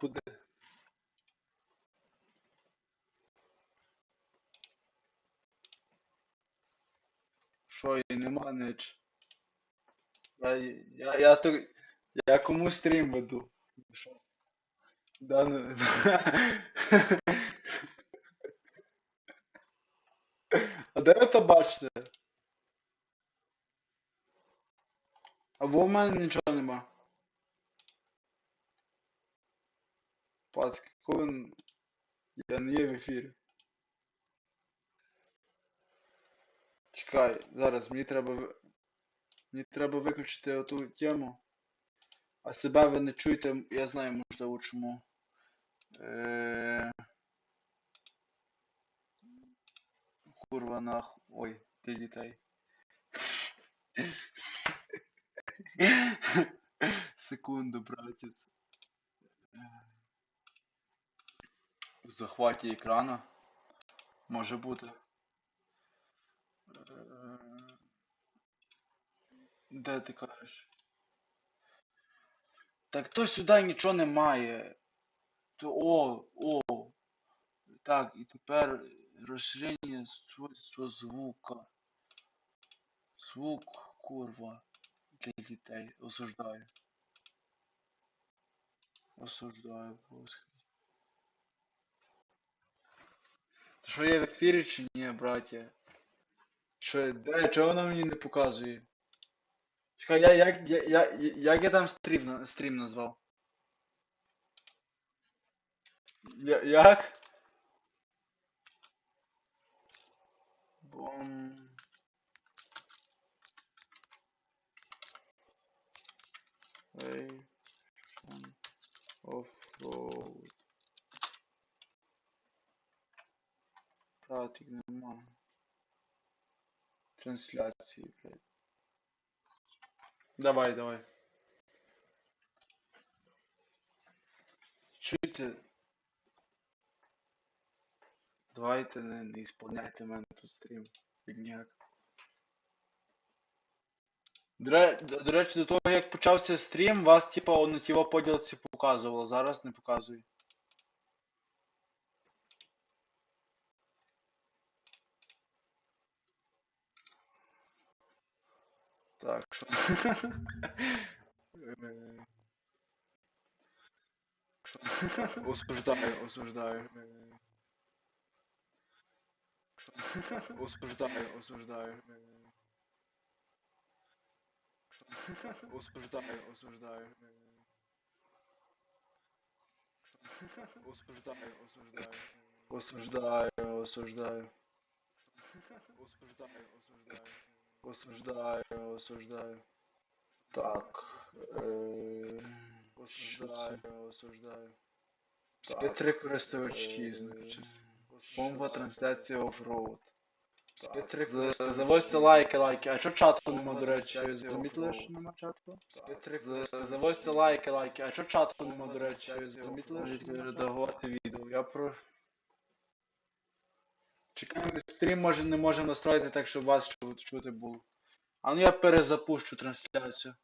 буде. Що, і нема ніч. Я, я, я, то, я кому стрім веду. Да, ну, А де ви то бачите? А в мене нічого нема. Коли я не є в ефірі. Чекай, зараз мені треба мені треба виключити оту тему. А себе ви не чуєте, я знаю, можливо, чому. Е... Курва нахуй. Ой, ти дітей. Секунду, братець. В захваті екрана. Може бути. Е, Де ти кажеш? Так то сюди нічого немає. То о, о. Так, і тепер розширення свойства звука. Звук, курва. Для дітей. Осуждаю. Осуждаю, господи. Ти що я в ефірі чи ні, браття? Що, де, чого воно мені не показує? Чекай, я, як, я, я, як я там стрім, стрім назвав? Я, як? Бом... Ей... Братик, нема. Трансляції, блядь. Давай, давай. Чуєте? Давайте не, не ісполняйте мене тут стрім. Бідняк. До, до, до речі, до того як почався стрім, вас типа на тіво поділці показувало, зараз не показує. Так, що. Е, що- Осуждаю, осуждаю. Е, що- Осуждаю, осуждаю. Е, що- Осуждаю, осуждаю. Е, що- Осуждаю, осуждаю. Осуждаю, осуждаю. Осуждаю, осуждаю. Осуждаю, осуждаю. Так. Е... Осуждаю, осуждаю. Є три користувачі, значить. Бомба трансляція оффроуд. Є три За- Завозьте лайки, лайки. А що чату нема, до речі? Ви замітили, що нема чату? Є три Завозьте лайки, лайки. А що чату нема, до речі? Ви замітили, що нема редагувати відео. Я про... Чекаємо, стрім може не можемо настроїти так, щоб вас чути було. А ну я перезапущу трансляцію.